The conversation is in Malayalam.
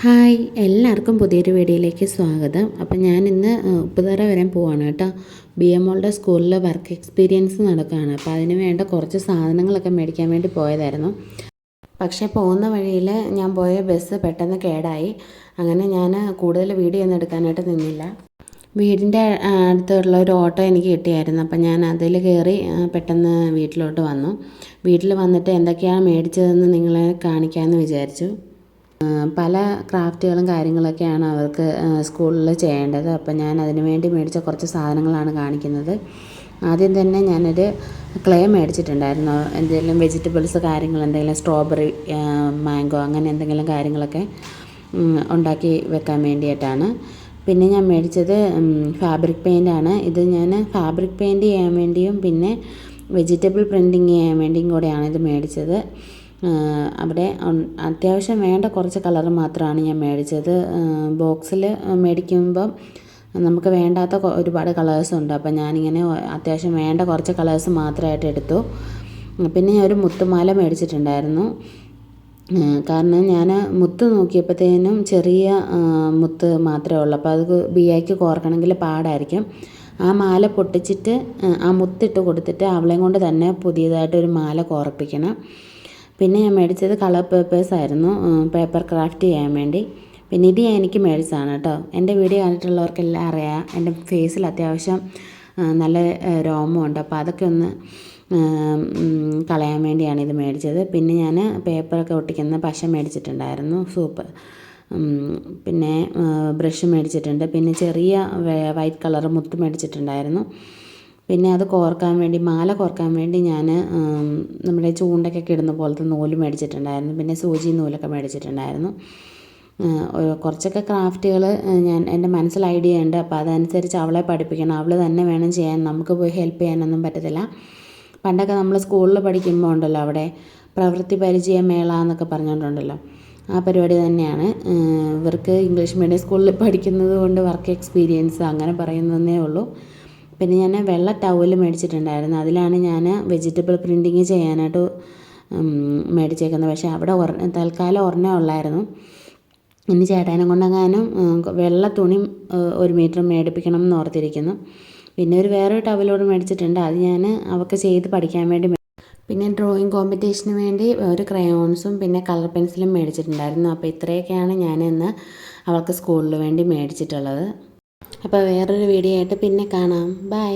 ഹായ് എല്ലാവർക്കും പുതിയൊരു വീഡിയോയിലേക്ക് സ്വാഗതം. അപ്പം ഞാൻ ഇന്ന് ഉപ്പുതറ വരാൻ പോവാണ് കേട്ടോ. ബി എം ഓളുടെ സ്കൂളിൽ വർക്ക് എക്സ്പീരിയൻസ് നടക്കുകയാണ്. അപ്പോൾ അതിന് വേണ്ട കുറച്ച് സാധനങ്ങളൊക്കെ മേടിക്കാൻ വേണ്ടി പോയതായിരുന്നു. പക്ഷേ പോകുന്ന വഴിയിൽ ഞാൻ പോയ ബസ് പെട്ടെന്ന് കേടായി. അങ്ങനെ ഞാൻ കൂടുതൽ വീഡിയോ ഒന്നും എടുക്കാനായിട്ട് നിന്നില്ല. വീടിന്റെ അടുത്തുള്ള ഒരു ഓട്ടോ എനിക്ക് കിട്ടിയായിരുന്നു. അപ്പം ഞാൻ അതിൽ കയറി പെട്ടെന്ന് വീട്ടിലോട്ട് വന്നു. വീട്ടിൽ വന്നിട്ട് എന്തൊക്കെയാണ് മേടിച്ചതെന്ന് നിങ്ങളെ കാണിക്കാമെന്ന് വിചാരിച്ചു. പല ക്രാഫ്റ്റുകളും കാര്യങ്ങളൊക്കെയാണ് അവർക്ക് സ്കൂളിൽ ചെയ്യേണ്ടത്. അപ്പം ഞാൻ അതിനു വേണ്ടി മേടിച്ച കുറച്ച് സാധനങ്ങളാണ് കാണിക്കുന്നത്. ആദ്യം തന്നെ ഞാനൊരു ക്ലേ മേടിച്ചിട്ടുണ്ടായിരുന്നു. എന്തെങ്കിലും വെജിറ്റബിൾസ് കാര്യങ്ങൾ എന്തെങ്കിലും സ്ട്രോബെറി മാംഗോ അങ്ങനെ എന്തെങ്കിലും കാര്യങ്ങളൊക്കെ ഉണ്ടാക്കി വെക്കാൻ വേണ്ടിയിട്ടാണ്. പിന്നെ ഞാൻ മേടിച്ചത് ഫാബ്രിക് പെയിന്റാണ് ഇത് ഞാൻ ഫാബ്രിക് പെയിന്റ് ചെയ്യാൻ വേണ്ടിയും പിന്നെ വെജിറ്റബിൾ പ്രിന്റിങ് ചെയ്യാൻ വേണ്ടിയും കൂടെയാണ് ഇത് മേടിച്ചത്. അവിടെ അത്യാവശ്യം വേണ്ട കുറച്ച് കളർ മാത്രമാണ് ഞാൻ മേടിച്ചത്. ബോക്സിൽ മേടിക്കുമ്പം നമുക്ക് വേണ്ടാത്ത ഒരുപാട് കളേഴ്സ് ഉണ്ട്. അപ്പം ഞാനിങ്ങനെ അത്യാവശ്യം വേണ്ട കുറച്ച് കളേഴ്സ് മാത്രമായിട്ട് എടുത്തു. പിന്നെ ഞാൻ ഒരു മുത്തുമാല മേടിച്ചിട്ടുണ്ടായിരുന്നു. കാരണം ഞാൻ മുത്ത് നോക്കിയപ്പോഴത്തേനും ചെറിയ മുത്ത് മാത്രമേ ഉള്ളൂ. അപ്പോൾ അത് ബിയായ്ക്ക് കോർക്കണമെങ്കിൽ പാടായിരിക്കും. ആ മാല പൊട്ടിച്ചിട്ട് ആ മുത്തിട്ട് കൊടുത്തിട്ട് അവളെയും കൊണ്ട് തന്നെ പുതിയതായിട്ടൊരു മാല കോർപ്പിക്കണം. പിന്നെ ഞാൻ മേടിച്ചത് കളർ പേപ്പേഴ്സ് ആയിരുന്നു പേപ്പർ ക്രാഫ്റ്റ് ചെയ്യാൻ വേണ്ടി. പിന്നെ ഇത് എനിക്ക് മേടിച്ചതാണ് കേട്ടോ. എന്റെ വീഡിയോ കണ്ടിട്ടുള്ളവർക്കെല്ലാം അറിയാം. എന്റെ ഫേസിൽ അത്യാവശ്യം നല്ല രോമമുണ്ട്. അപ്പോൾ അതൊക്കെ ഒന്ന് കളയാൻ വേണ്ടിയാണ് ഇത് മേടിച്ചത്. പിന്നെ ഞാൻ പേപ്പറൊക്കെ ഒട്ടിക്കുന്ന പശ മേടിച്ചിട്ടുണ്ടായിരുന്നു. സൂപ്പ് പിന്നെ ബ്രഷ് മേടിച്ചിട്ടുണ്ട്. പിന്നെ ചെറിയ വൈറ്റ് കളർ മുത്ത് മേടിച്ചിട്ടുണ്ടായിരുന്നു. പിന്നെ അത് കോർക്കാൻ വേണ്ടി മാല കോർക്കാൻ വേണ്ടി ഞാൻ നമ്മുടെ ചൂണ്ടയ്ക്കൊക്കെ ഇടുന്ന പോലത്തെ നൂൽ മേടിച്ചിട്ടുണ്ടായിരുന്നു. പിന്നെ സൂചി നൂലൊക്കെ മേടിച്ചിട്ടുണ്ടായിരുന്നു. കുറച്ചൊക്കെ ക്രാഫ്റ്റുകൾ ഞാൻ എന്റെ മനസ്സിൽ ഐഡിയ ഉണ്ട്. അപ്പോൾ അതനുസരിച്ച് അവളെ പഠിപ്പിക്കണം. അവൾ തന്നെ വേണം ചെയ്യാൻ. നമുക്ക് പോയി ഹെൽപ്പ് ചെയ്യാനൊന്നും പറ്റത്തില്ല. പണ്ടൊക്കെ നമ്മൾ സ്കൂളിൽ പഠിക്കുമ്പോൾ ഉണ്ടല്ലോ അവിടെ പ്രവൃത്തി പരിചയ മേള എന്നൊക്കെ പറഞ്ഞുകൊണ്ടുണ്ടല്ലോ. ആ പരിപാടി തന്നെയാണ്. ഇവർക്ക് ഇംഗ്ലീഷ് മീഡിയം സ്കൂളിൽ പഠിക്കുന്നത് കൊണ്ട് വർക്ക് എക്സ്പീരിയൻസ് അങ്ങനെ പറയുന്നതേ ഉള്ളൂ. പിന്നെ ഞാൻ വെള്ള ടവൽ മേടിച്ചിട്ടുണ്ടായിരുന്നു. അതിലാണ് ഞാൻ വെജിറ്റബിൾ പ്രിന്റിങ് ചെയ്യാനായിട്ട് മേടിച്ചേക്കുന്നത്. പക്ഷേ അവിടെ ഒര തൽക്കാലം ഒരെണ്ണേ ഉള്ളായിരുന്നു. ഇനി ചേട്ടാനെ കൊണ്ടെങ്ങാനും വെള്ള തുണി ഒരു മീറ്റർ മേടിപ്പിക്കണം എന്ന് ഓർത്തിരിക്കുന്നു. പിന്നെ ഒരു വേറൊരു ടവലോട് മേടിച്ചിട്ടുണ്ട്. അത് ഞാൻ അവൾക്ക് ചെയ്ത് പഠിക്കാൻ വേണ്ടി പിന്നെ ഡ്രോയിങ് കോമ്പറ്റീഷന് വേണ്ടി ഒരു ക്രയോൺസും പിന്നെ കളർ പെൻസിലും മേടിച്ചിട്ടുണ്ടായിരുന്നു. അപ്പോൾ ഇത്രയൊക്കെയാണ് ഞാൻ ഇന്ന് അവൾക്ക് സ്കൂളിന് വേണ്ടി മേടിച്ചിട്ടുള്ളത്. അപ്പോൾ വേറൊരു വീഡിയോ ആയിട്ട് പിന്നെ കാണാം. ബൈ